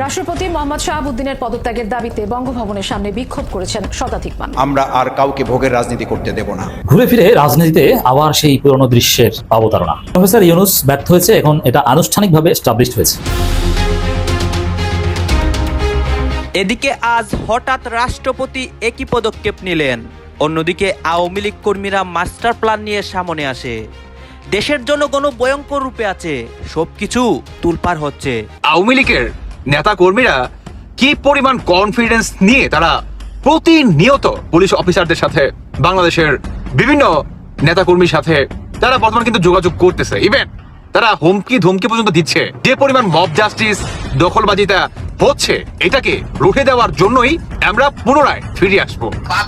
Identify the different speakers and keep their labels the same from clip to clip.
Speaker 1: রাষ্ট্রপতি মোহাম্মদ শাহাবুদ্দিনের পদত্যাগের দাবিতে বঙ্গভবনের সামনে বিক্ষোভ করেছেন শতাধিক মানুষ।
Speaker 2: আমরা আর কাউকে ভোগের রাজনীতি করতে দেব না।
Speaker 3: ঘুরে ফিরে রাজনীতিতে আবার সেই পুরনো দৃশ্যের অবতারণা। প্রফেসর ইউনুস ব্যর্থ হয়েছে এখন এটা আনুষ্ঠানিকভাবে স্টাবলিশড হয়েছে।
Speaker 4: এদিকে আজ হঠাৎ রাষ্ট্রপতি একই পদক্ষেপ নিলেন অন্যদিকে আওয়ামী লীগ কর্মীরা মাস্টার প্ল্যান নিয়ে সামনে আসে। দেশের জন্য জনগণ ভয়ঙ্কর রূপে আছে সবকিছু তুলপার হচ্ছে।
Speaker 5: আওয়ামী লীগের নেতা কর্মীরা কি পরিমাণ কনফিডেন্স নিয়ে তারা প্রতিনিয়ত পুলিশ অফিসারদের সাথে বাংলাদেশের বিভিন্ন নেতা কর্মীর সাথে তারা বর্তমানে কিন্তু যোগাযোগ করতেছে। ইভেন তারা হুমকি ধমকি পর্যন্ত দিচ্ছে। যে পরিমাণ মব জাস্টিস দখলবাজিতা হচ্ছে, এটাকে রুখে দেওয়ার জন্যই আমরা পুনরায় ফিরে আসব।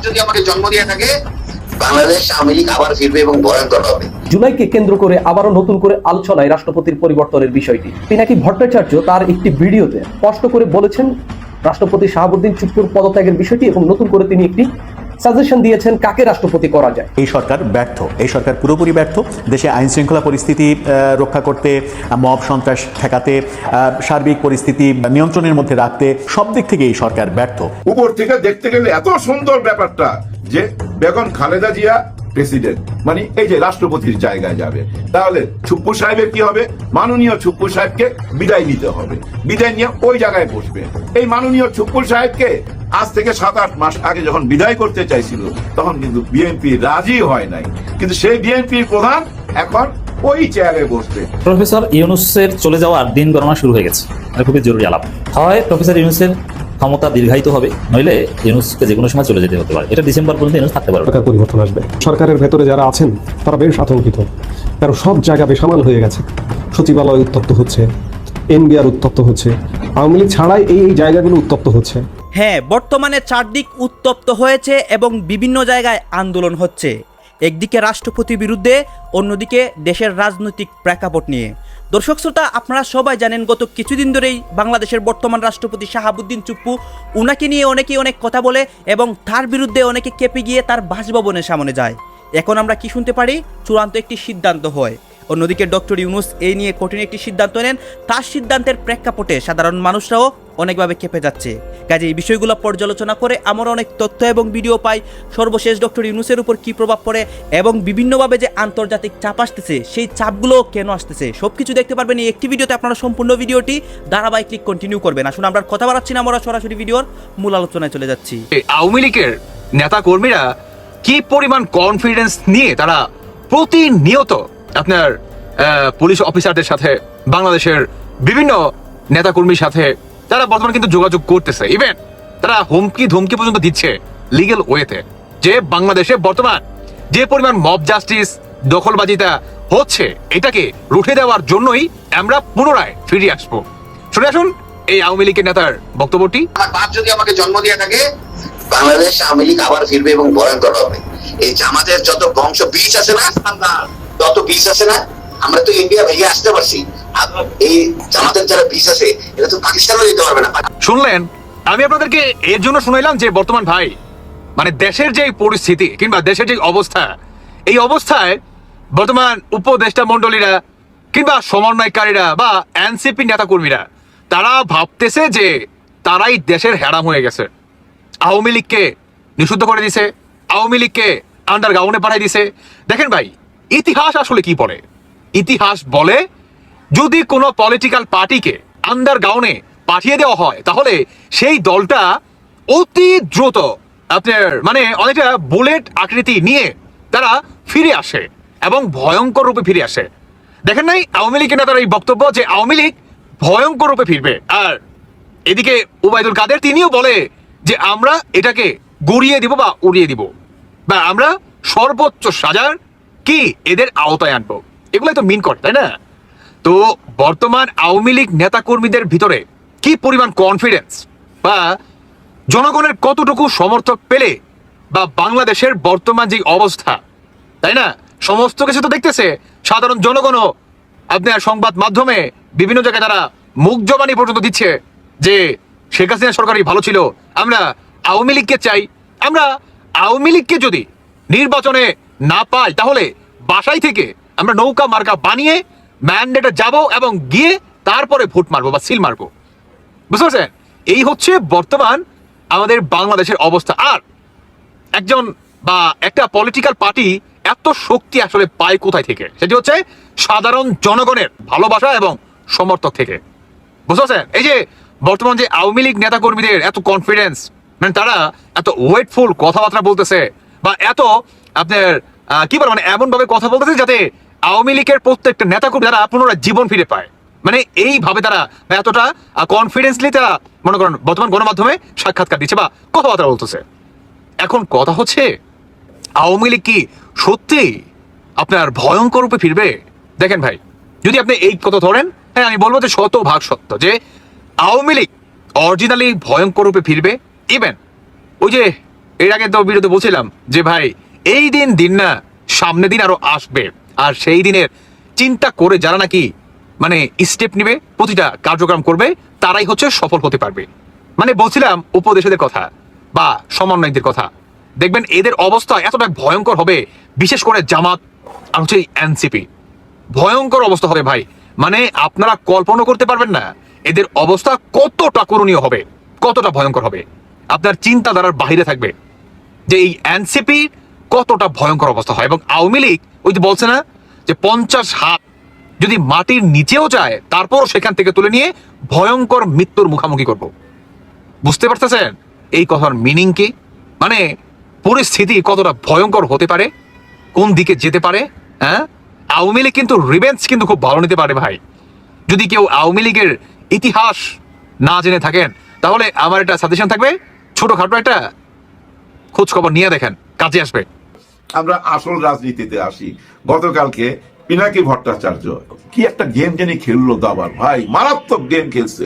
Speaker 6: যদি আমাকে জন্ম দিয়ে থাকে বাংলাদেশ আওয়ামী লীগ আবার ফিরবে এবং ভয়ঙ্কর হবে।
Speaker 7: জুলাইকে কেন্দ্র করে আবারও নতুন করে আলোচনায় রাষ্ট্রপতির পরিবর্তনের বিষয়টি। পিনাকি ভট্টাচার্য তার একটি ভিডিওতে স্পষ্ট করে বলেছেন রাষ্ট্রপতি শাহাবুদ্দিন চুপ্পুর পদত্যাগের বিষয়টি এবং নতুন করে তিনি একটি সাজেশন দিয়েছেন কাকে রাষ্ট্রপতি করা যায়।
Speaker 8: এই সরকার ব্যর্থ এই সরকার পুরোপুরি ব্যর্থ। দেশে আইন শৃঙ্খলা পরিস্থিতি আহ, রক্ষা করতে মব সন্ত্রাস ঠেকাতে আহ, সার্বিক পরিস্থিতি নিয়ন্ত্রণের মধ্যে রাখতে সব দিক থেকে এই সরকার ব্যর্থ।
Speaker 9: উপর থেকে দেখতে গেলে এত সুন্দর ব্যাপারটা। যে বেগম খালেদা জিয়া প্রেসিডেন্ট মানে এই যে রাষ্ট্রপতির জায়গায় যাবে। তাহলে ছুপ্পু সাহেবের কি হবে? মাননীয় ছুপ্পু সাহেবকে বিদায় নিতে হবে। বিদায় নিয়ে ওই জায়গায় বসবে। এই মাননীয় ছুপ্পু সাহেবকে আজ থেকে সাত, আট মাস আগে যখন বিদায় করতে চাইছিল, তখন কিন্তু বিএনপি রাজি হয় নাই। কিন্তু সেই বিএনপির প্রধান এখন ওই চেয়ারে বসবে।
Speaker 3: প্রফেসর ইউনুসের চলে যাওয়ার দিন গণনা শুরু হয়ে গেছে। খুবই জরুরি আলাপ। হয় প্রফেসর ইউনুসের ক্ষমতা দীর্ঘায়িত হবে নইলে ইউনুসকে যে কোনো সময় চলে যেতে হতে পারে। এটা ডিসেম্বর পর্যন্ত ইউনুস থাকতে পারবে।
Speaker 10: সরকার পরিবর্তন আসবে। সরকারের ভেতরে যারা আছেন তারা বেশ আতঙ্কিত। কারণ সব জায়গা বেসামাল হয়ে গেছে। সচিবালয় উত্তপ্ত হচ্ছে এনবিআর উত্তপ্ত হচ্ছে আওয়ামী লীগ ছাড়াই এই এই জায়গাগুলো উত্তপ্ত হচ্ছে।
Speaker 4: হ্যাঁ বর্তমানে চারদিক উত্তপ্ত হয়েছে এবং বিভিন্ন জায়গায় আন্দোলন হচ্ছে। একদিকে রাষ্ট্রপতির বিরুদ্ধে অন্যদিকে দেশের রাজনৈতিক প্রেক্ষাপট নিয়ে। দর্শক শ্রোতা, আপনারা সবাই জানেন গত কিছুদিন ধরেই বাংলাদেশের বর্তমান রাষ্ট্রপতি শাহাবুদ্দিন চুপ্পু উনাকে নিয়ে অনেকেই অনেক কথা বলে এবং তার বিরুদ্ধে অনেকে কেঁপে গিয়ে তার বাসভবনের সামনে যায়। এখন আমরা কি শুনতে পারি? চূড়ান্ত একটি সিদ্ধান্ত হয়। অন্যদিকে ডক্টর ইউনুস এই নিয়ে কঠিন একটি সিদ্ধান্ত নেন। তার সিদ্ধান্তের প্রেক্ষাপটে সাধারণ মানুষরাও অনেকভাবে খেপে যাচ্ছে। কাজে এই বিষয়গুলো পর্যালোচনা করে আমরা অনেক তথ্য এবং ভিডিও পাই। সর্বশেষ ডক্টর ইউনুসের উপর কি প্রভাব পড়ে এবং বিভিন্নভাবে যে আন্তর্জাতিক চাপ আসতেছে, সেই চাপগুলো কেন আসতেছে সব কিছু দেখতে পারবেন এই একটি ভিডিওতে। আপনারা সম্পূর্ণ ভিডিওটি ধারাবাহিক কন্টিনিউ করবেন। আসুন, আমরা কথা বাড়াচ্ছি না, আমরা সরাসরি ভিডিওর মূল আলোচনায় চলে যাচ্ছি।
Speaker 5: আওয়ামী লীগের নেতা কর্মীরা কি পরিমাণ কনফিডেন্স নিয়ে তারা প্রতিনিয়ত আপনার পুলিশ অফিসারদের সাথে, বাংলাদেশের বিভিন্ন নেতা কর্মীর সাথে তারা বর্তমানে কিন্তু যোগাযোগ করতেছে। ইভেন তারা হুমকি ধমকি পর্যন্ত দিচ্ছে লিগেল ওয়েতে যে বাংলাদেশে বর্তমান যে পরিমাণ মব জাস্টিস দখলবাজিতা হচ্ছে, এটাকে রুখে দেওয়ার জন্যই আমরা পুনরায় ফিরে আসব। শুনে আসুন এই আওয়ামী লীগের নেতার বক্তব্যটি।
Speaker 6: আমার বাপ যদি আমাকে জন্ম দিয়ে থাকে, বাংলাদেশ আওয়ামী লীগ আবার ফিরবে এবং ভয়ঙ্কর হবে। এই জামাতের যত বংশ বীজ আছে না তত বীজ আছে না। আমরা তো ইন্ডিয়া ভেঙে আসতে পারছি। এই জামাতের যারা বীজ আছে এটা তো পাকিস্তানও দিতে পারবে না।
Speaker 5: শুনলেন? আমি আপনাদেরকে এর জন্য শুনাইলাম যে বর্তমান ভাই মানে দেশের যে পরিস্থিতি কিংবা দেশের যে অবস্থা, এই অবস্থায় বর্তমান উপদেষ্টা মন্ডলীরা কিংবা সমন্বয়কারীরা বা এনসিপি নেতাকর্মীরা, তারা ভাবতেছে যে তারাই দেশের হ্যারাম হয়ে গেছে। আওয়ামী লীগকে নিষিদ্ধ করে দিছে, আওয়ামী লীগকে আন্ডার গ্রাউন্ডে পাঠাই দিছে। দেখেন ভাই ইতিহাস আসলে কি বলে? ইতিহাস বলে, যদি কোনো পলিটিক্যাল পার্টিকে আন্ডার গ্রাউন্ডে পাঠিয়ে দেওয়া হয়, তাহলে সেই দলটা অতি দ্রুত আপনার মানে অনেকটা বুলেট আকৃতি নিয়ে তারা ফিরে আসে এবং ভয়ঙ্কর রূপে ফিরে আসে। দেখেন নাই আওয়ামী লীগের নেতার এই বক্তব্য যে আওয়ামী লীগ ভয়ঙ্কর রূপে ফিরবে। আর এদিকে উবায়দুল কাদের, তিনিও বলে যে আমরা এটাকে গড়িয়ে দিব বা উড়িয়ে দিব। বা আমরা সর্বোচ্চ সাজার কি? এদের আওতায় আনব। এগুলোই তো মিন করে তাই না? তো বর্তমান আওয়ামী লীগ নেতাকর্মীদের ভিতরে কি পরিমাণ কনফিডেন্স বা জনগণের কতটুকু সমর্থক পেলে বা বাংলাদেশের বর্তমান যে অবস্থা, তাই না? সমস্ত কিছু তো দেখতেছে। সাধারণ জনগণও আপনার সংবাদ মাধ্যমে বিভিন্ন জায়গায় তারা মুখ জবানি পর্যন্ত দিচ্ছে যে শেখ হাসিনা সরকারই ভালো ছিল। আমরা আওয়ামী লীগকে চাই। আমরা আওয়ামী লীগকে যদি নির্বাচনে না পাই, তাহলে বাসায় থেকে আমরা নৌকা মার্কা বানিয়ে ম্যান্ডেটে যাব এবং গিয়ে তারপরে ভোট মারবো বা সিল মারবো। বুঝতে পারছেন? এই হচ্ছে বর্তমান আমাদের বাংলাদেশের অবস্থা। আর একজন বা একটা পলিটিক্যাল পার্টি এত শক্তি আসলে পায় কোথায় থেকে? সেটি হচ্ছে সাধারণ জনগণের ভালোবাসা এবং সমর্থক থেকে। বুঝতে পারছেন? এই যে বর্তমান যে আওয়ামী লীগ নেতা কর্মীদের এত কনফিডেন্স মানে তারা এত ওয়েটফুল কথাবার্তা বলতেছে এত আপনার কি বলে মানে এমন ভাবে কথা বলতেছে যাতে আওয়ামী লীগের প্রত্যেকটা নেতা কর্মী তারা পুনরায় জীবন ফিরে পায়। মানে এইভাবে তারা এতটা কনফিডেন্সলি তারা, মনে করেন, বর্তমান গণমাধ্যমে সাক্ষাৎকার দিচ্ছে বা কথাবার্তা বলতেছে। এখন কথা হচ্ছে, আওয়ামী লীগ কি সত্যি আপনার ভয়ঙ্কর রূপে ফিরবে? দেখেন ভাই, যদি আপনি এই কথা ধরেন হ্যাঁ আমি বলব যে শত ভাগ সত্য যে আওয়ামী লীগ অরিজিনালি ভয়ঙ্কর রূপে ফিরবে। ইভেন ওই যে এর আগে তো বিরুদ্ধে বলছিলাম যে ভাই, এই দিন দিন না সামনে দিন আরও আসবে। আর সেই দিনের চিন্তা করে যারা নাকি মানে স্টেপ নেবে, প্রতিটা কার্যক্রম করবে, তারাই হচ্ছে সফল হতে পারবে। মানে বলছিলাম উপদেশদের কথা বা সমন্বয়কদের কথা। দেখবেন এদের অবস্থা এতটা ভয়ঙ্কর হবে, বিশেষ করে জামাত আর হচ্ছে এনসিপি ভয়ঙ্কর অবস্থা হবে ভাই। মানে আপনারা কল্পনা করতে পারবেন না, এদের অবস্থা কতটা করণীয় হবে, কতটা ভয়ঙ্কর হবে। আপনার চিন্তাধারার বাহিরে থাকবে। যে এই এনসিপি কতটা ভয়ঙ্কর অবস্থা হয় এবং আওয়ামী লীগ ওই যে বলছে না যে পঞ্চাশ হাত যদি মাটির নিচেও যায়, তারপরও সেখান থেকে তুলে নিয়ে ভয়ঙ্কর মৃত্যুর মুখামুখি করব। বুঝতে পারতেছেন? এই কথার মিনিং কি? মানে পরিস্থিতি কতটা ভয়ঙ্কর হতে পারে? কোন দিকে যেতে পারে? হ্যাঁ? আওয়ামী লীগ কিন্তু রিভেন্স কিন্তু খুব ভালো নিতে পারে ভাই। যদি কেউ আওয়ামী লীগের ইতিহাস না জেনে থাকেন, তাহলে আমার একটা সাজেশন থাকবে। ছোটখাটো একটা খোঁজ খবর নিয়ে দেখেন, কাজে আসবে।
Speaker 9: আমরা আসল রাজনীতিতে আসি। গতকালকে পিনাকি ভট্টাচার্য কি একটা গেম জানি খেললো দাবার? ভাই, মারাত্মক গেম খেলছে।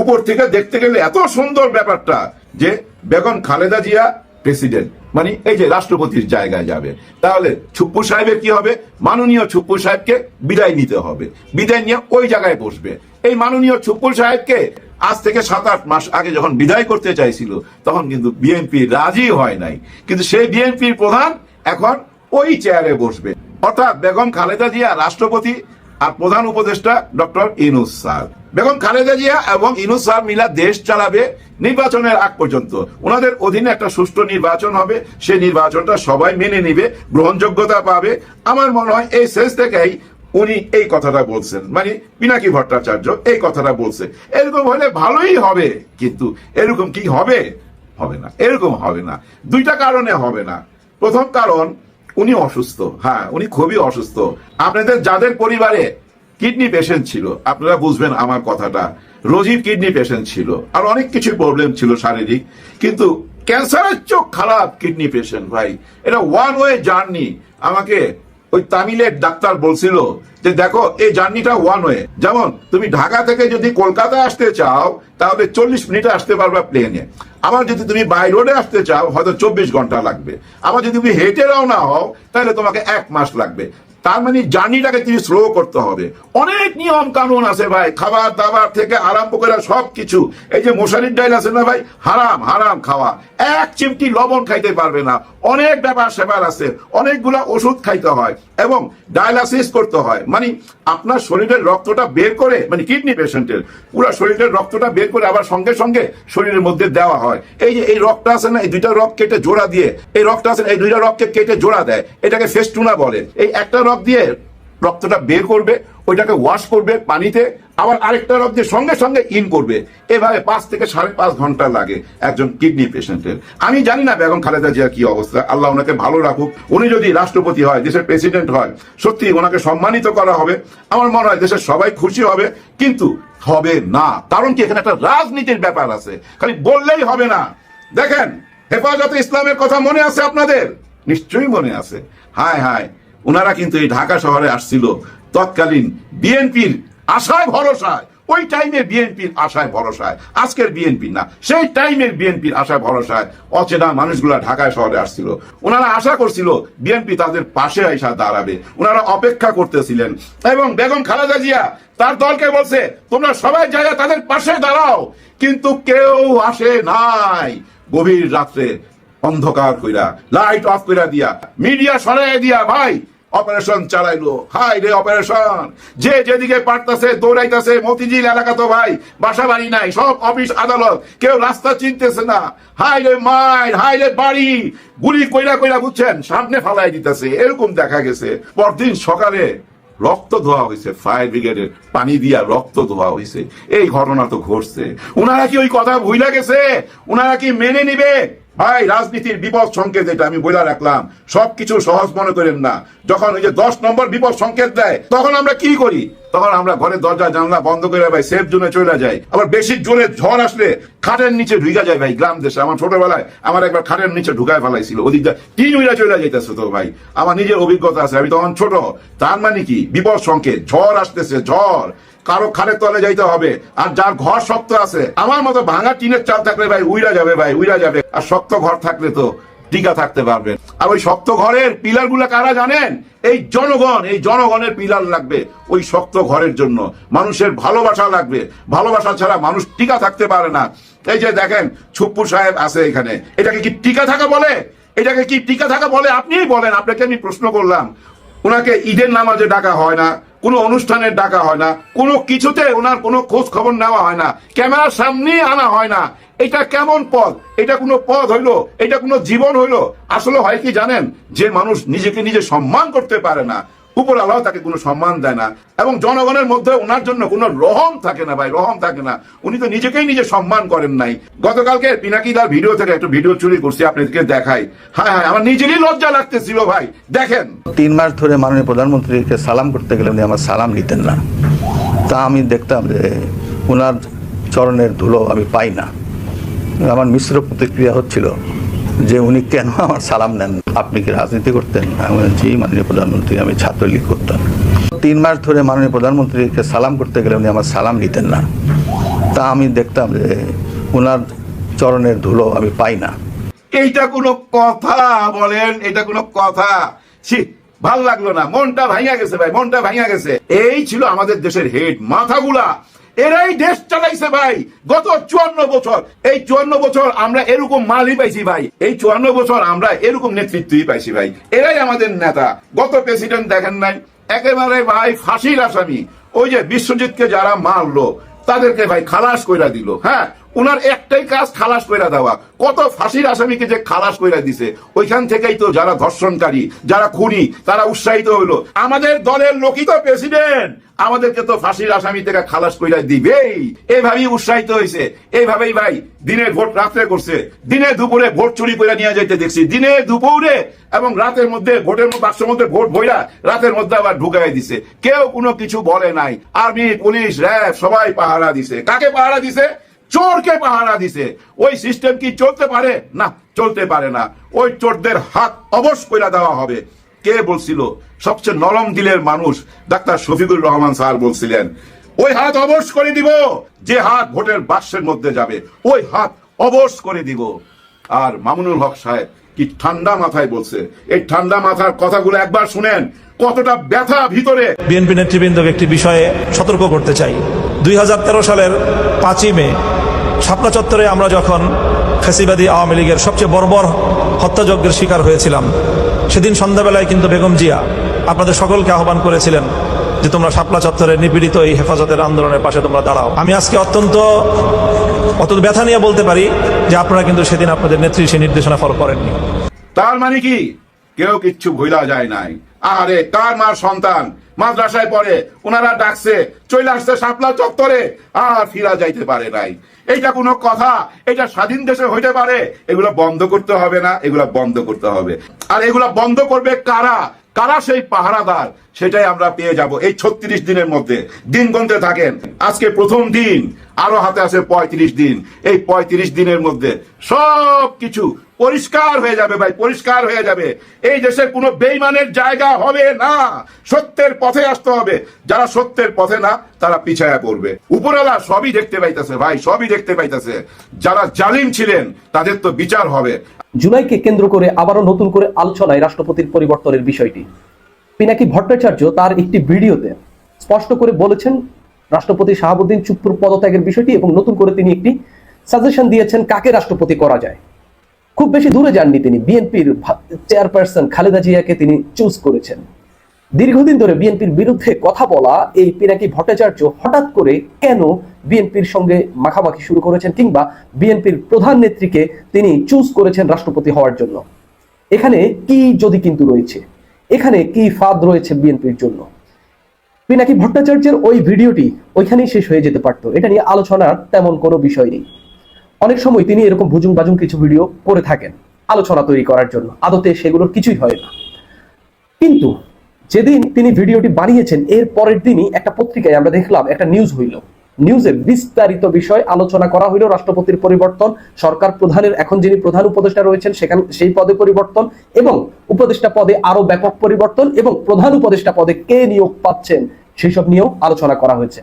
Speaker 9: উপর থেকে দেখতে গেলে এত সুন্দর ব্যাপারটা যে বেগম খালেদা জিয়া প্রেসিডেন্ট মানে এই যে রাষ্ট্রপতির জায়গায় যাবে। তাহলে ছুপ্পু সাহেবের কি হবে? মাননীয় ছুপ্পু সাহেবকে বিদায় নিতে হবে। বিদায় নিয়ে ওই জায়গায় বসবে। এই মাননীয় ছুপ্পু সাহেবকে আজ থেকে সাত, আট মাস আগে যখন বিদায় করতে চাইছিল, তখন কিন্তু বিএনপি রাজি হয় নাই। কিন্তু সেই বিএনপির প্রধান এখন ওই চেয়ারে বসবে। অর্থাৎ বেগম খালেদা জিয়া রাষ্ট্রপতি আর প্রধান উপদেষ্টা ডক্টর ইনুস স্যার। বেগম খালেদা জিয়া এবং ইনুস স্যার মিলা দেশ চালাবে নির্বাচনের আগ পর্যন্ত। ওনাদের অধীনে একটা সুষ্ঠু নির্বাচন হবে। সেই নির্বাচনটা সবাই মেনে নিবে, গ্রহণযোগ্যতা পাবে। আমার মনে হয় এই শেষ থেকেই উনি এই কথাটা বলছেন। মানে পিনাকি ভট্টাচার্য এই কথাটা বলছে। এরকম হলে ভালোই হবে, কিন্তু এরকম কি হবে? হবে না। এরকম হবে না। দুইটা কারণে হবে না। প্রথম কারণ, উনি অসুস্থ। হ্যাঁ উনি খুবই অসুস্থ। আপনাদের যাদের পরিবারে কিডনি পেশেন্ট ছিল, আপনারা বুঝবেন আমার কথাটা। রোজির কিডনি পেশেন্ট ছিল। আর অনেক কিছু প্রবলেম ছিল শারীরিক। কিন্তু ক্যান্সারের চোখ খারাপ কিডনি পেশেন্ট ভাই। এটা ওয়ান ওয়ে জার্নি আমাকে ওই তামিলের ডাক্তার বলছিল যে দেখো, এই জার্নিটা ওয়ান ওয়ে যেমন, তুমি ঢাকা থেকে যদি কলকাতা আসতে চাও, তাহলে চল্লিশ মিনিটে আসতে পারবে প্লেনে আবার যদি তুমি বাই রোডে আসতে চাও, হয়তো চব্বিশ ঘণ্টা লাগবে। আবার যদি তুমি হেঁটে রওনা হও, তাহলে তোমাকে এক মাস লাগবে। তার মানে জার্নিটাকে তিনি স্লো করতে হবে। অনেক নিয়ম কানুন আছে ভাই, খাবার দাবার থেকে আরম্ভ করে সব কিছু এই যে মশারির ডাইল আছে না ভাই? হারাম হারাম খাওয়া। এক চিমটি লবণ খাইতে পারবে না। অনেক ব্যাপার সেবার আছে, অনেকগুলা ওষুধ খাইতে হয়। এবং ডায়ালাসিস করতে হয়। মানে আপনার শরীরের রক্তটা বের করে মানে কিডনি পেশেন্টের পুরো শরীরের রক্তটা বের করে আবার সঙ্গে সঙ্গে শরীরের মধ্যে দেওয়া হয়। এই যে এই রক্তটা আছে না, এই দুইটা রক কেটে জোড়া দিয়ে, এই রক্তটা আছে এই দুইটা রককে কেটে জোড়া দেয়। এটাকে ফেস্টুনা বলে। এই একটা রক দিয়ে রক্তটা বের করবে, ওইটাকে ওয়াশ করবে পানিতে, আবার আরেকটা রক দিয়ে সঙ্গে সঙ্গে ইন করবে। এভাবে পাঁচ থেকে সাড়ে পাঁচ ঘণ্টা লাগে একজন কিডনি পেশেন্টের আমি জানি না বেগম খালেদা জিয়ার কি অবস্থা। আল্লাহ ওনাকে ভালো রাখুক। উনি যদি রাষ্ট্রপতি হয়, দেশের প্রেসিডেন্ট হয়, সত্যি ওনাকে সম্মানিত করা হবে। আমার মনে হয় দেশের সবাই খুশি হবে, কিন্তু হবে না। কারণ কি, এখানে একটা রাজনীতির ব্যাপার আছে। খালি বললেই হবে না। দেখেন, হেফাজতে ইসলামের কথা মনে আছে আপনাদের? নিশ্চয়ই মনে আছে। হায় হায় ওনারা কিন্তু এই ঢাকা শহরে আসছিল তৎকালীন বিএনপির আশায় ভরসায়। ওই টাইমে বিএনপির আশায় ভরসায়। আজকের বিএনপি না, সেই টাইমের বিএনপির আশায় ভরসায় অচেনা মানুষগুলা ঢাকায় শহরে আসছিল। ওনারা আশা করছিল বিএনপি তাদের পাশে আইসা দাঁড়াবে। ওনারা অপেক্ষা করতেছিলেন। এবং বেগম খালেদা জিয়া তার দলকে বলছে, তোমরা সবাই জায়গা তাদের পাশে দাঁড়াও। কিন্তু কেউ আসে নাই গভীর রাত্রে। অন্ধকার কইরা লাইট অফ কইরা দিয়া মিডিয়া সরাই দিয়া, ভাই অপারেশন চালাইলো। হাই রে অপারেশন যে যেদিকে পারতাছে, দৌড়াইতাছে, মতিঝিল এলাকা তো ভাই বাসা বাড়ি নাই, সব অফিস আদালত, কেউ রাস্তা চিনতেছে না। হাই রে মাইর হাই রে বাড়ি! গুলি কইরা কইরা বুঝছেন, সামনে ফালাই দিতেছে, এরকম দেখা গেছে। পরদিন সকালে রক্ত ধোয়া হয়েছে ফায়ার ব্রিগেডের পানি দিয়া রক্ত ধোয়া হয়েছে এই ঘটনা তো ঘটছে। উনারা কি ওই কথা ভুইলা গেছে? উনারা কি মেনে নিবে? ভাই, রাজনীতির বিপদ সংকেত এটা আমি বইলা রাখলাম। সবকিছু সহজ মনে করেন না। যখন ওই যে দশ নম্বর বিপদ সংকেত দেয়, তখন আমরা কি করি? তখন আমরা ঘরের দরজা, জানলা বন্ধ করে ভাই সেফ জোনে চলে যাই। আবার বেশি জোরে ঝড় আসলে খাটের নিচে ঢুকা যায় ভাই, গ্রাম দেশে। আমার ছোটবেলায় আমার একবার খাটের নিচে ঢুকায় ফেলাইছিল। ওদিক তিন উইরা চলে যাইতেছে তো ভাই। আমার নিজের অভিজ্ঞতা আছে, আমি তখন ছোট। তার মানে কি? বিপদ সংকেত, ঝড় আসতেছে, ঝড়। কারও খালের তলে যাইতে হবে। আর যার ঘর শক্ত আছে, আমার মতো ভাঙা টিনের চাল থাকলে ভাই উইরা যাবে ভাই, উইরা যাবে। আর শক্ত ঘর থাকলে তো টিকা থাকতে পারবেন আর ওই শক্ত ঘরের পিলারগুলা কারা জানেন? এই জনগণ, এই জনগণের পিলার লাগবে ওই শক্ত ঘরের জন্য। মানুষের ভালোবাসা লাগবে। ভালোবাসা ছাড়া মানুষ টিকা থাকতে পারে না। এই যে দেখেন, ছুপ্পু সাহেব আছে এখানে। এটাকে কি টিকা থাকা বলে? এটাকে কি টিকা থাকা বলে? আপনিই বলেন। আপনাকে আমি প্রশ্ন করলাম। ওনাকে ঈদের নামাজে ডাকা হয় না। কোনো অনুষ্ঠানে ডাকা হয় না, কোনো কিছুতে ওনার কোনো খোঁজ খবর নেওয়া হয় না, ক্যামেরার সামনে আনা হয় না। এটা কেমন পদ এটা কোনো পদ হইল? এটা কোনো জীবন হইল? আসলে হয় কি জানেন? যে মানুষ নিজেকে নিজে সম্মান করতে পারে না উপর আল্লাহ তাকে কোনো সম্মান দেয় না। এবং জনগণের মধ্যে ওনার জন্য কোনো রহম থাকে না ভাই, রহম থাকে না। উনি তো নিজেকেই নিজে সম্মান করেন নাই। গতকালকে পিনাকিদার ভিডিও থেকে একটা ভিডিও চুরি করছি, আপনাদেরকে দেখাই। হ্যাঁ হ্যাঁ আমার নিজেরই লজ্জা লাগতেছিল ভাই, দেখেন।
Speaker 11: তিন মাস ধরে মাননীয় প্রধানমন্ত্রীকে সালাম করতে গেলে উনি আমার সালাম নিতেন না। তা আমি দেখতাম যে ওনার চরণের ধুলো আমি পাই না। আমার মিশ্র প্রতিক্রিয়া হচ্ছিল যে উনি কেন আমার সালাম নেন? আপনি কি রাজনীতি করতেন? আমি জি, মাননীয় প্রধানমন্ত্রী, আমি ছাত্রলীগ করতাম। তিন মাস ধরে মাননীয় প্রধানমন্ত্রীকে সালাম করতে গেলে উনি আমার সালাম নিতেন না। তা আমি দেখতাম যে ওনার চরণের ধুলো আমি পাই না।
Speaker 9: এইটা কোনো কথা বলেন, এটা কোনো কথা। ছি, ভালো লাগল না। মনটা ভাঙা গেছে ভাই, মনটা ভাঙা গেছে। এই ছিল আমাদের দেশের হেড মাথাগুলা। এরাই দেশ চালাইছে ভাই। গত চুয়ান্ন বছর, এই চুয়ান্ন বছর আমরা এরকম মালই পাইছি ভাই। এই চুয়ান্ন বছর আমরা এরকম নেতৃত্বই পাইছি ভাই। এরাই আমাদের নেতা। গত প্রেসিডেন্ট দেখেন নাই। একেবারে ভাই ফাঁসির আসামি। ওই যে বিশ্বজিৎকে যারা মারলো, তাদেরকে ভাই খালাস কইরা দিল হ্যাঁ? উনার একটাই কাজ খালাস কইরা দেওয়া। কত ফাঁসির আসামিকে যে খালাস কইরা দিছে। ওইখান থেকেই তো যারা ধর্ষণকারী, যারা খুনি, তারা উৎসাহিত হইল। আমাদের দলের লোকই তো প্রেসিডেন্ট। আমাদেরকে তো ফাঁসির আসামি থেকে খালাস কইরা দিবেই। এইভাবেই উৎসাহিত হয়েছে এইভাবেই ভাই দিনে ভোট রাত্রে করছে। দিনে দুপুরে ভোট চুরি করে নিয়ে যাইতে দেখছি। দিনে দুপুরে এবং রাতের মধ্যে ভোটের বাক্সের মধ্যে ভোট বইরা রাতের মধ্যে আবার ঢুকাই দিছে। কেউ কোনো কিছু বলে নাই। আর্মি, পুলিশ, র্যাব সবাই পাহারা দিছে। কাকে পাহারা দিছে? চোরকে পাহারা দিছে। ওই সিস্টেম কি চলতে পারে? না, চলতে পারে না। ওই চোরদের হাত অবশ কইরা দেওয়া হবে। কে বলছিল? সবচেয়ে নরম দিলের মানুষ ডাক্তার শফিকুর রহমান স্যার বলছিলেন, ওই হাত অবশ করে দিব, যে হাত ভোটের বাক্সের মধ্যে যাবে, ওই হাত অবশ করে দিব। আর মামুনুল হক সাহেব কি ঠান্ডা মাথায় বলছে? এই ঠান্ডা মাথার কথাগুলো একবার শুনেন। কতটা ব্যথা ভিতরে?
Speaker 12: বিএনপি নেতৃবৃন্দকে একটি বিষয়ে সতর্ক করতে চাই। দুই হাজার তেরো সালের পাঁচই মে শাপলা চত্বরে আমরা যখন ফেসিবাদী আওয়ামী লীগের সবচেয়ে বর্বর হত্যাযজ্ঞের শিকার হয়েছিলাম সেদিন সন্ধ্যাবেলায় কিন্তু বেগম জিয়া আপনাদের সকলকে আহ্বান করেছিলেন যে তোমরা শাপলা চত্বরে নিপীড়িত এই হেফাজতের আন্দোলনের পাশে তোমরা দাঁড়াও। আমি আজকে অত্যন্ত অত্যন্ত ব্যথা নিয়ে বলতে পারি যে আপনারা কিন্তু সেদিন আপনাদের নেত্রী সেই নির্দেশনা ফলো করেননি।
Speaker 9: তার মানে কি? কেউ কিচ্ছু ভুলা যায় নাই। আরে কার মার সন্তান? মাদ্রাসায় পড়ে ওনারা ডাকছে, চলে আসছে সাপলা চত্বরে, আর ফিরা যাইতে পারে নাই। এইটা কোনো কথা এটা স্বাধীন দেশে হইতে পারে, এগুলো বন্ধ করতে হবে না, এগুলো বন্ধ করতে হবে। আর এগুলো বন্ধ করবে কারা? কারা সেই পাহারাদার? সেটাই আমরা পেয়ে যাব। এই ছত্রিশ দিনের মধ্যে। দিন গুনতে থাকেন। আজকে প্রথম দিন। আরও হাতে আছে পঁয়ত্রিশ দিন। এই পঁয়ত্রিশ দিনের মধ্যে সব কিছু পরিষ্কার হয়ে যাবে ভাই, পরিষ্কার হয়ে যাবে। এই দেশে কোনো বেইমানের জায়গা হবে না। সত্যের পথে আসতে হবে। যারা সত্যের পথে না, তারা পিছায়া পড়বে। উপরওয়ালা সবই দেখতে পাইতেছে ভাই, সবই দেখতে পাইতেছে। যারা জালিম ছিলেন, তাদের তো বিচার হবে।
Speaker 7: জুলাইকে কেন্দ্র করে আবারও নতুন করে আলোচনায় রাষ্ট্রপতির পরিবর্তনের বিষয়টি। পিনাকি ভট্টাচার্য তার একটি ভিডিওতে স্পষ্ট করে বলেছেন, রাষ্ট্রপতি শাহাবুদ্দিন চুপ্পুর পদত্যাগের বিষয়টি এবং নতুন করে তিনি একটি সাজেশন দিয়েছেন কাকে রাষ্ট্রপতি করা যায়। খুব বেশি দূরে যাননি তিনি, বিএনপির চেয়ারপারসন খালেদা জিয়াকে তিনি চুজ করেছেন। দীর্ঘদিন ধরে বিএনপির বিরুদ্ধে কথা বলা এই পিনাকি ভট্টাচার্য হঠাৎ করে কেন বিএনপির সঙ্গে মাখামাখি শুরু করেছেন কিংবা বিএনপির প্রধান নেত্রীকে তিনি চুজ করেছেন রাষ্ট্রপতি হওয়ার জন্য? এখানে কি যদি কিন্তু রয়েছে? এখানে কি ফাঁদ রয়েছে বিএনপির জন্য? পিনাকি ভট্টাচার্যের ওই ভিডিওটি ওইখানেই শেষ হয়ে যেতে পারতো? এটা নিয়ে আলোচনার তেমন কোনো বিষয় নেই। অনেক সময় তিনি এরকম ভুজুং বাজুং কিছু ভিডিও করে থাকেন আলোচনা তৈরি করার জন্য। আদতে সেগুলোর কিছুই হয় না। কিন্তু যেদিন তিনি ভিডিওটি বানিয়েছেন, এর পরের দিনই একটা পত্রিকায় আমরা দেখলাম, একটা নিউজ হইল। নিউজে বিস্তারিত বিষয় আলোচনা করা হইল রাষ্ট্রপতির পরিবর্তন। সরকার প্রধানের, এখন যিনি প্রধান উপদেষ্টা রয়েছেন, সেখানে সেই পদে পরিবর্তন এবং উপদেষ্টা পদে আরও ব্যাপক পরিবর্তন এবং প্রধান উপদেষ্টা পদে কে নিয়োগ পাচ্ছেন সেই সব নিয়েও আলোচনা করা হয়েছে।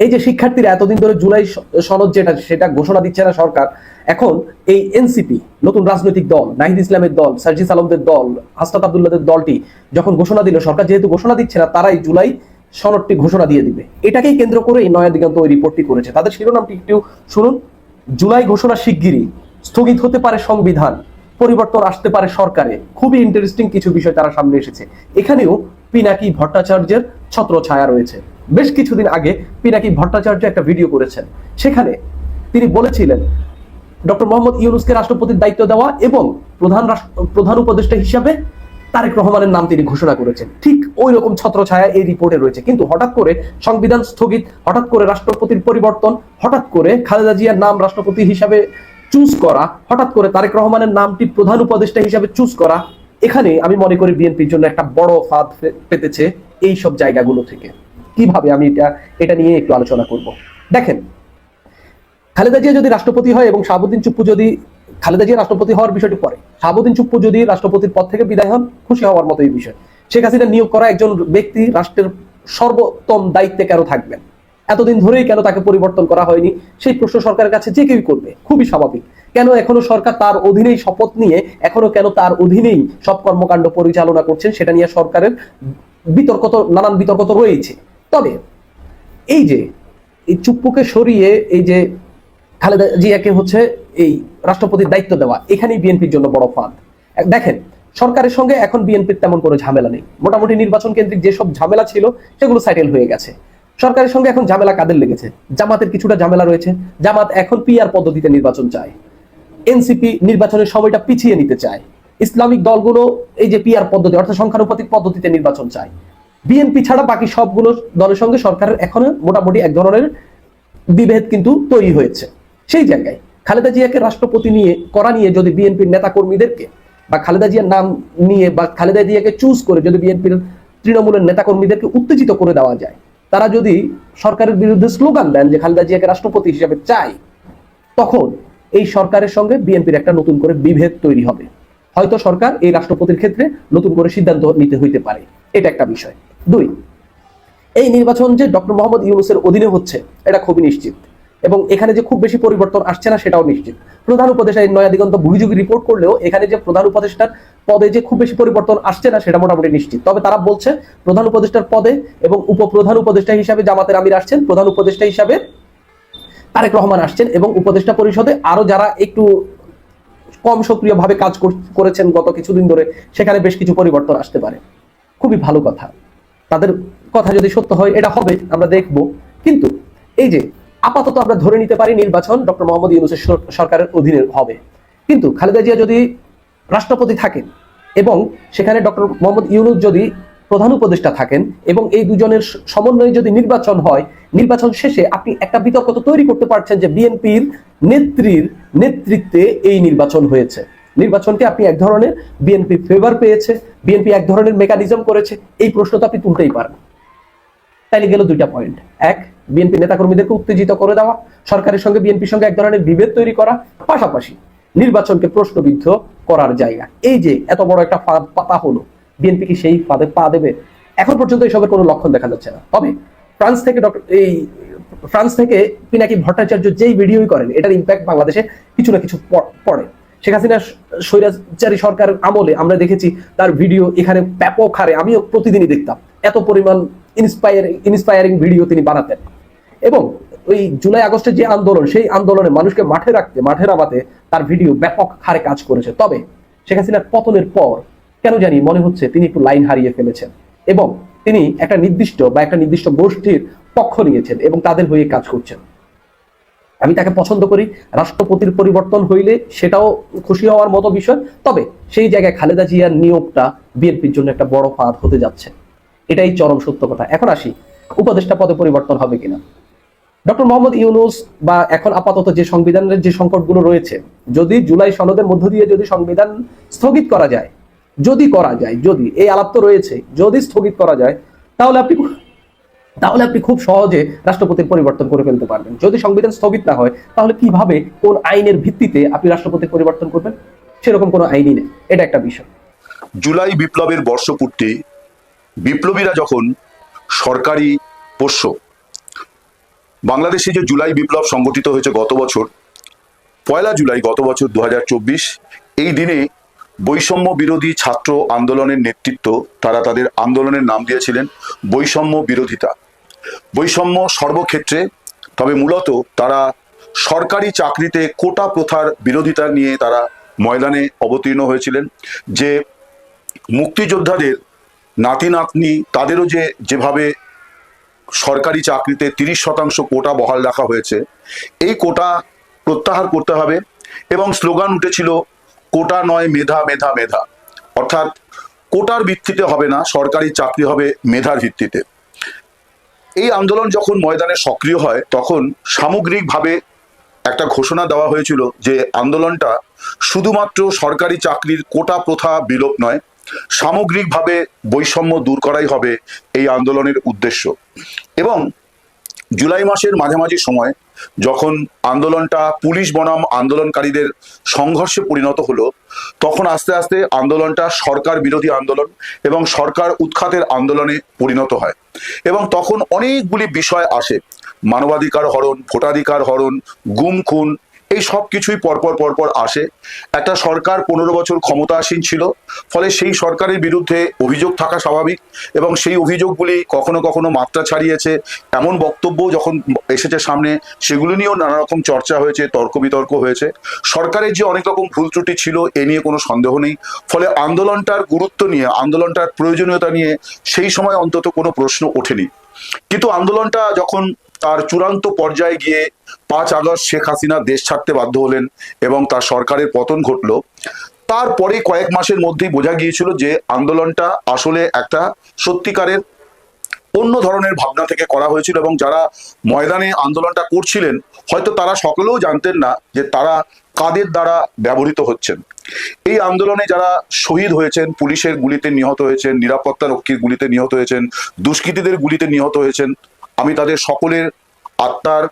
Speaker 7: এই যে শিক্ষার্থীরা এতদিন ধরে জুলাই সনদ যেটা, সেটা ঘোষণা দিচ্ছে না সরকার, এখন এই এনসিপি, নতুন রাজনৈতিক দল, নাহিদ ইসলামের দল, সার্জিস আলমদের দল হাসনাত আবদুল্লাদের দলটি যখন ঘোষণা দিল, সরকার যেহেতু ঘোষণা দিচ্ছে না, তারাই জুলাই সনদটি ঘোষণা দিয়ে দিবে। এটাকেই কেন্দ্র করে এই নয়া দিগন্ত ওই রিপোর্টটি করেছে। তাদের শিরোনামটি একটু শুনুন। জুলাই ঘোষণা শিগগিরই স্থগিত হতে পারে সংবিধান, পরিবর্তন আসতে পারে সরকারে। খুবই ইন্টারেস্টিং কিছু বিষয় তারা সামনে এসেছে। এখানেও পিনাকি ভট্টাচার্যের ছত্র ছায়া রয়েছে। বেশ কিছুদিন আগে পিনাকি ভট্টাচার্য একটা ভিডিও করেছেন। সেখানে তিনি বলেছিলেন, ডক্টর মোহাম্মদ ইউনুসকে রাষ্ট্রপতির দায়িত্ব দেওয়া এবং প্রধান প্রধান উপদেষ্টা হিসাবে তারেক রহমানের নাম তিনি ঘোষণা করেছেন। ঠিক ওই রকম ছত্রছায়া এই রিপোর্টে রয়েছে। কিন্তু হঠাৎ করে সংবিধান স্থগিত, হঠাৎ করে রাষ্ট্রপতির পরিবর্তন, হঠাৎ করে খালেদা জিয়ার নাম রাষ্ট্রপতি হিসাবে চুজ করা, হঠাৎ করে তারেক রহমানের নামটি প্রধান উপদেষ্টা হিসাবে চুজ করা, এখানে আমি মনে করি বিএনপির জন্য একটা বড় ফাঁদ পেতেছে এই সব জায়গাগুলো থেকে। কীভাবে আমি এটা এটা নিয়ে একটু আলোচনা করব? দেখেন, খালেদা জিয়া যদি রাষ্ট্রপতি হয় এবং শাহাবুদ্দিন চুপ্পু যদি খালেদা জিয়া রাষ্ট্রপতি হওয়ার বিষয়টি পরে। শাহাবুদ্দিন চুপ্পু যদি রাষ্ট্রপতির পদ থেকে বিদায় হন, খুশি হওয়ার মতো এই বিষয়। শেখ হাসিনা নিয়োগ করা একজন ব্যক্তি রাষ্ট্রের সর্বোত্তম দায়িত্বে কেন থাকবেন? এতদিন ধরেই কেন তাকে পরিবর্তন করা হয়নি? সেই প্রশ্ন সরকারের কাছে যে কেউই করবে, খুবই স্বাভাবিক। কেন এখনও সরকার তার অধীনেই শপথ নিয়ে, এখনও কেন তার অধীনেই সব কর্মকাণ্ড পরিচালনা করছেন সেটা নিয়ে সরকারের বিতর্ক তো, নানান বিতর্ক তো রয়েছে তবে এই যে, এই চুপ্পুকে সরিয়ে এই যে খালেদা জিয়াকে হচ্ছে এই রাষ্ট্রপতির দায়িত্ব দেওয়া, এখানেই বিএনপির জন্য বড় ফাঁদ। দেখেন, সরকারের সঙ্গে এখন বিএনপির তেমন কোনো ঝামেলা নেই। মোটামুটি নির্বাচন কেন্দ্রিক যেসব ঝামেলা ছিল, সেগুলো সেটেল হয়ে গেছে। সরকারের সঙ্গে এখন ঝামেলা কাদের লেগেছে? জামাতের কিছুটা ঝামেলা রয়েছে। জামাত এখন পিআর পদ্ধতিতে নির্বাচন চায়। এনসিপি নির্বাচনের সময়টা পিছিয়ে নিতে চায়। ইসলামিক দলগুলো এই যে পিআর পদ্ধতি, অর্থাৎ সংখ্যানুপাতিক পদ্ধতিতে নির্বাচন চায়। বিএনপি ছাড়া বাকি সবগুলো দলের সঙ্গে সরকারের এখনও মোটামুটি এক ধরনের বিভেদ কিন্তু তৈরি হয়েছে। সেই জায়গায় খালেদা জিয়াকে রাষ্ট্রপতি নিয়ে, করা নিয়ে যদি বিএনপির নেতা কর্মীদেরকে বা খালেদা জিয়ার নাম নিয়ে বা খালেদা জিয়াকে চুজ করে যদি বিএনপির তৃণমূলের নেতা কর্মীদেরকে উত্তেজিত করে দেওয়া যায়, তারা যদি সরকারের বিরুদ্ধে স্লোগান দেন যে খালেদা জিয়াকে রাষ্ট্রপতি হিসেবে চাই, তখন এই সরকারের সঙ্গে বিএনপির একটা নতুন করে বিভেদ তৈরি হবে। হয়তো সরকার এই রাষ্ট্রপতির ক্ষেত্রে নতুন করে সিদ্ধান্ত নিতে হইতে পারে। এটা একটা বিষয়। দুই, এই নির্বাচন যে ডক্টর মোহাম্মদ ইউনুসের অধীনে হচ্ছে, এটা খুবই নিশ্চিত। এবং এখানে যে খুব বেশি পরিবর্তন আসছে না সেটাও নিশ্চিত। প্রধান উপদেষ্টা এই নয়া দিগন্ত ভুগিযোগী রিপোর্ট করলেও এখানে যে প্রধান উপদেষ্টার পদে যে খুব বেশি পরিবর্তন আসছে না সেটা মোটামুটি নিশ্চিত। তবে তারা বলছে, প্রধান উপদেষ্টার পদে এবং উপপ্রধান উপদেষ্টা হিসাবে জামাতের আমির আসছেন, প্রধান উপদেষ্টা হিসাবে তারেক রহমান আসছেন এবং উপদেষ্টা পরিষদে আরও যারা একটু কম সক্রিয়ভাবে কাজ কর- করেছেন গত কিছুদিন ধরে, সেখানে বেশ কিছু পরিবর্তন আসতে পারে। খুবই ভালো কথা। তাদের কথা যদি সত্য হয়, এটা হবে, আমরা দেখব। কিন্তু এই যে আপাতত আমরা ধরে নিতে পারি নির্বাচন ডক্টর মোহাম্মদ ইউনুসের সরকারের অধীনে হবে। কিন্তু খালেদা জিয়া যদি রাষ্ট্রপতি থাকেন এবং সেখানে ডক্টর মোহাম্মদ ইউনুস যদি প্রধান উপদেষ্টা থাকেন এবং এই দুজনের সমন্বয়ে যদি নির্বাচন হয়, নির্বাচন শেষে আপনি একটা বিতর্ক তো তৈরি করতে পারছেন যে বিএনপির নেত্রীর নেতৃত্বে এই নির্বাচন হয়েছে। নির্বাচনকে আপনি এক ধরনের বিএনপি ফেভার পেয়েছে, বিএনপি এক ধরনের মেকানিজম করেছে। এই প্রশ্ন তো আপনি তুলতেই পারেন। তাইলে গেল দুইটা পয়েন্ট এক বিএনপি নেতাকর্মীদেরকে উত্তেজিত করে দেওয়া, সরকারের সঙ্গে বিএনপির সঙ্গে এক ধরনের বিভেদ তৈরি করা, পাশাপাশি নির্বাচনকে প্রশ্নবিদ্ধ করার জায়গা। এই যে এত বড় একটা ফাঁদ, পাতা হলো, বিএনপি কি সেই ফাঁদে পা দেবে? এখন পর্যন্ত এসবের কোনো লক্ষণ দেখা যাচ্ছে না। তবে ফ্রান্স থেকে ডক্টর, এই ফ্রান্স থেকে পিনাকি ভট্টাচার্য যেই ভিডিওই করেন, এটার ইম্প্যাক্ট বাংলাদেশে কিছু না কিছু পড়ে। শেখ হাসিনা স্বৈরাচারী সরকারের আমলে আমরা দেখেছি তার ভিডিও এখানে ব্যাপক হারে, আমিও প্রতিদিনই দেখতাম। এত পরিমাণ ইন্সপায়ার ইন্সপায়ারিং ভিডিও তিনি বানাতেন। এবং ওই জুলাই, আগস্টের যে আন্দোলন, সেই আন্দোলনে মানুষকে মাঠে রাখতে মাঠে নামাতে তার ভিডিও ব্যাপক হারে কাজ করেছে। তবে শেখ হাসিনার পতনের পর কেন জানি মনে হচ্ছে তিনি একটু লাইন হারিয়ে ফেলেছেন এবং তিনি একটা নির্দিষ্ট বা একটা নির্দিষ্ট গোষ্ঠীর পক্ষ নিয়েছেন এবং তাদের হয়ে কাজ করছেন। আমি তাকে পছন্দ করি, রাষ্ট্রপতির পরিবর্তন হইলে সেটাও খুশি হওয়ার মতো বিষয়, তবে সেই জায়গায় খালেদা জিয়ার নিয়োগটা বিএনপির জন্য একটা বড় ফাঁদ হতে যাচ্ছে। এটাই চরম সত্য কথা। এখন আসি, উপদেষ্টা পদে পরিবর্তন হবে কিনা? ডক্টর মোহাম্মদ ইউনুস বা এখন আপাতত যে সংবিধানের যে সংকটগুলো রয়েছে, যদি জুলাই সনদের মধ্য দিয়ে যদি সংবিধান স্থগিত করা যায়, যদি করা যায়, যদি, এই আলাপ তো রয়েছে, যদি স্থগিত করা যায়, তাহলে আপনি তাহলে আপনি খুব সহজে রাষ্ট্রপতির পরিবর্তন করে ফেলতে পারবেন। যদি সংবিধান স্থগিত না হয়, তাহলে কীভাবে, কোন আইনের ভিত্তিতে আপনি রাষ্ট্রপতির পরিবর্তন করবেন? সেরকম কোনো আইনই নেই। এটা একটা বিষয়।
Speaker 13: জুলাই বিপ্লবের বর্ষপূর্তি, বিপ্লবীরা যখন সরকারি পোষ্য বাংলাদেশে যে জুলাই বিপ্লব সংগঠিত হয়েছে গত বছর, পয়লা জুলাই গত বছর দু হাজার চব্বিশ, এই দিনে বৈষম্য বিরোধী ছাত্র আন্দোলনের নেতৃত্ব তারা তাদের আন্দোলনের নাম দিয়েছিলেন বৈষম্য বিরোধিতা। বৈষম্য সর্বক্ষেত্রে, তবে মূলত তারা সরকারি চাকরিতে কোটা প্রথার বিরোধিতা নিয়ে তারা ময়দানে অবতীর্ণ হয়েছিলেন, যে মুক্তিযোদ্ধাদের নাতি নাতনি তাদেরও যে যেভাবে সরকারি চাকরিতে তিরিশ শতাংশ কোটা বহাল রাখা হয়েছে। এই কোটা প্রত্যাহার করতে হবে এবং স্লোগান উঠেছিল, কোটা নয় মেধা মেধা মেধা। অর্থাৎ কোটার ভিত্তিতে হবে না, সরকারি চাকরি হবে মেধার ভিত্তিতে। এই আন্দোলন যখন ময়দানে সক্রিয় হয়, তখন সামগ্রিকভাবে একটা ঘোষণা দেওয়া হয়েছিল যে আন্দোলনটা শুধুমাত্র সরকারি চাকরির কোটা প্রথা বিলোপ নয় সামগ্রিকভাবে বৈষম্য দূর করাই হবে এই আন্দোলনের উদ্দেশ্য। এবং জুলাই মাসের মাঝামাঝি সময় যখন আন্দোলনটা পুলিশ বনাম আন্দোলনকারীদের সংঘর্ষে পরিণত হলো, তখন আস্তে আস্তে আন্দোলনটা সরকার বিরোধী আন্দোলন এবং সরকার উৎখাতের আন্দোলনে পরিণত হয়। এবং তখন অনেকগুলি বিষয় আসে। মানবাধিকার হরণ, ভোটাধিকার হরণ, গুম খুন এই সব কিছুই পরপর পরপর আসে। একটা সরকার পনেরো বছর ক্ষমতাসীন ছিল, ফলে সেই সরকারের বিরুদ্ধে অভিযোগ থাকা স্বাভাবিক এবং সেই অভিযোগগুলি কখনো কখনো মাত্রা ছাড়িয়েছে। এমন বক্তব্য যখন এসেছে সামনে, সেগুলো নিয়েও নানা রকম চর্চা হয়েছে তর্ক বিতর্ক হয়েছে। সরকারের যে অনেক রকম ভুল ত্রুটি ছিল, এ নিয়ে কোনো সন্দেহ নেই। ফলে আন্দোলনটার গুরুত্ব নিয়ে, আন্দোলনটার প্রয়োজনীয়তা নিয়ে সেই সময় অন্তত কোনো প্রশ্ন ওঠেনি। কিন্তু আন্দোলনটা যখন তার চূড়ান্ত পর্যায়ে গিয়ে পাঁচ আগস্ট শেখ হাসিনা দেশ ছাড়তে বাধ্য হলেন এবং তার সরকারের পতন ঘটলো। তারপরে কয়েক মাসের মধ্যেই বোঝা গিয়েছিল যে আন্দোলনটা আসলে একটা সত্যিকারের অন্য ধরনের ভাবনা থেকে করা হয়েছিল এবং যারা ময়দানে আন্দোলনটা করছিলেন, হয়তো তারা সকলেও জানতেন না যে তারা কাদের দ্বারা ব্যবহৃত হচ্ছেন। এই আন্দোলনে যারা শহীদ হয়েছেন, পুলিশের গুলিতে নিহত হয়েছেন, নিরাপত্তা রক্ষীর গুলিতে নিহত হয়েছেন, দুষ্কৃতীদের গুলিতে নিহত হয়েছেন আমি তাদের সকলের আত্মার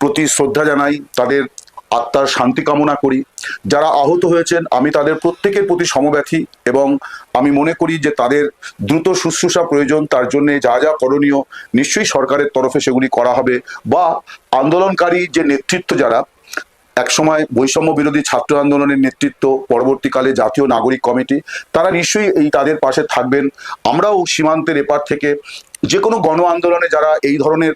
Speaker 13: প্রতি শ্রদ্ধা জানাই, তাদের আত্মার শান্তি কামনা করি। যারা আহত হয়েছেন, আমি তাদের প্রত্যেকের প্রতি সমব্যথী এবং আমি মনে করি যে তাদের দ্রুত শুশ্রূষা প্রয়োজন, তার জন্য যা যা করণীয় নিশ্চয়ই সরকারের তরফে সেগুলি করা হবে বা আন্দোলনকারী যে নেতৃত্ব যারা, একসময় বৈষম্য বিরোধী ছাত্র আন্দোলনের নেতৃত্ব, পরবর্তীকালে জাতীয় নাগরিক কমিটি, তারা নিশ্চয়ই এই তাদের পাশে থাকবেন। আমরাও সীমান্তের এপার থেকে যে কোনো গণ আন্দোলনে যারা এই ধরনের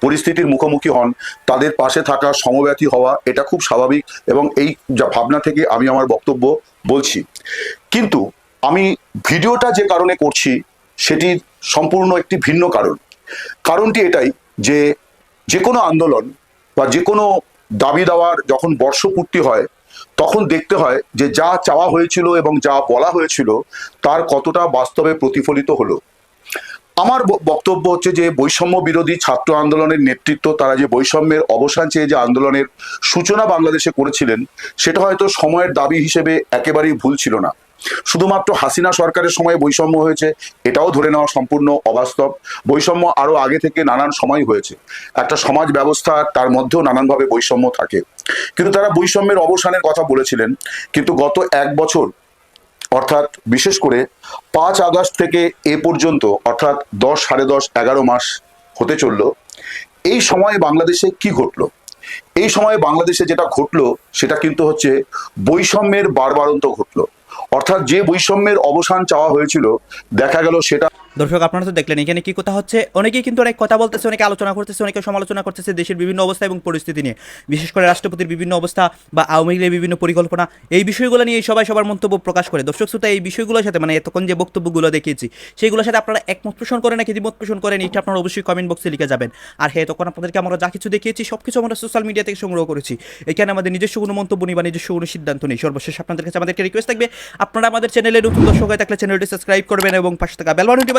Speaker 13: পরিস্থিতির মুখোমুখি হন, তাদের পাশে থাকা সমব্যথী হওয়া এটা খুব স্বাভাবিক এবং এই যা ভাবনা থেকে আমি আমার বক্তব্য বলছি। কিন্তু আমি ভিডিওটা যে কারণে করছি সেটি সম্পূর্ণ একটি ভিন্ন কারণ। কারণটি এটাই যে যে কোনো আন্দোলন বা যে কোনো দাবি দেওয়ার যখন বর্ষপূর্তি হয়, তখন দেখতে হয় যে যা চাওয়া হয়েছিল এবং যা বলা হয়েছিল, তার কতটা বাস্তবে প্রতিফলিত হলো। আমার বক্তব্য হচ্ছে যে বৈষম্য বিরোধী ছাত্র আন্দোলনের নেতৃত্ব তারা যে বৈষম্যের অবসান চেয়ে যে আন্দোলনের সূচনা বাংলাদেশে করেছিলেন, সেটা হয়তো সময়ের দাবি হিসেবে একেবারেই ভুল ছিল না। শুধুমাত্র হাসিনা সরকারের সময় বৈষম্য হয়েছে, এটাও ধরে নেওয়া সম্পূর্ণ অবাস্তব। বৈষম্য আরও আগে থেকে নানান সময় হয়েছে। একটা সমাজ ব্যবস্থা, তার মধ্যেও নানানভাবে বৈষম্য থাকে। কিন্তু তারা বৈষম্যের অবসানের কথা বলেছিলেন, কিন্তু গত এক বছর অর্থাৎ বিশেষ করে পাঁচ আগস্ট থেকে এ পর্যন্ত, অর্থাৎ দশ সাড়ে দশ এগারো মাস হতে চলল, এই সময়ে বাংলাদেশে কি ঘটলো? এই সময়ে বাংলাদেশে যেটা ঘটলো, সেটা কিন্তু হচ্ছে বৈষম্যের বারবারন্ত ঘটলো। অর্থাৎ যে বৈষম্যের অবসান চাওয়া হয়েছিল, দেখা গেল সেটা
Speaker 4: দর্শক, আপনারা তো দেখলেন, এখানে কি কথা হচ্ছে? অনেকেই কিন্তু অনেক কথা বলতেছে, অনেকে আলোচনা করতেছে অনেকে সমালোচনা করতেছে দেশের বিভিন্ন অবস্থা এবং পরিস্থিতি নিয়ে। বিশেষ করে রাষ্ট্রপতির বিভিন্ন অবস্থা বা আওয়ামী লীগের বিভিন্ন পরিকল্পনা, এই বিষয়গুলো নিয়ে সবাই সবার মন্তব্য প্রকাশ করে। দর্শক, শ্রোতা, এই বিষয়গুলোর সাথে মানে এতক্ষণ যে বক্তব্যগুলো দেখিয়েছি সেইগুলোর সাথে আপনারা একমত পোষণ করেন নাকি দ্বিমত পোষণ করেন এটা আপনারা অবশ্যই কমেন্ট বক্সে লিখে যাবেন। আর হ্যাঁ তখন আপনাদেরকে আমরা যা কিছু দেখিয়েছি সব কিছু আমরা সোশ্যাল মিডিয়া থেকে সংগ্রহ করেছি। এখানে আমাদের নিজস্ব কোনো মন্তব্য নেই বা নিজস্ব কোনো সিদ্ধান্ত নেই। সর্বশেষ আপনাদের কাছে আমাদেরকে রিকোয়েস্ট থাকবে, আপনারা আমাদের চ্যানেলে নতুন দর্শক হয়ে থাকলে চ্যানেলটি সাবস্ক্রাইব করবেন এবং পাশে থাকা বেল বাটনটি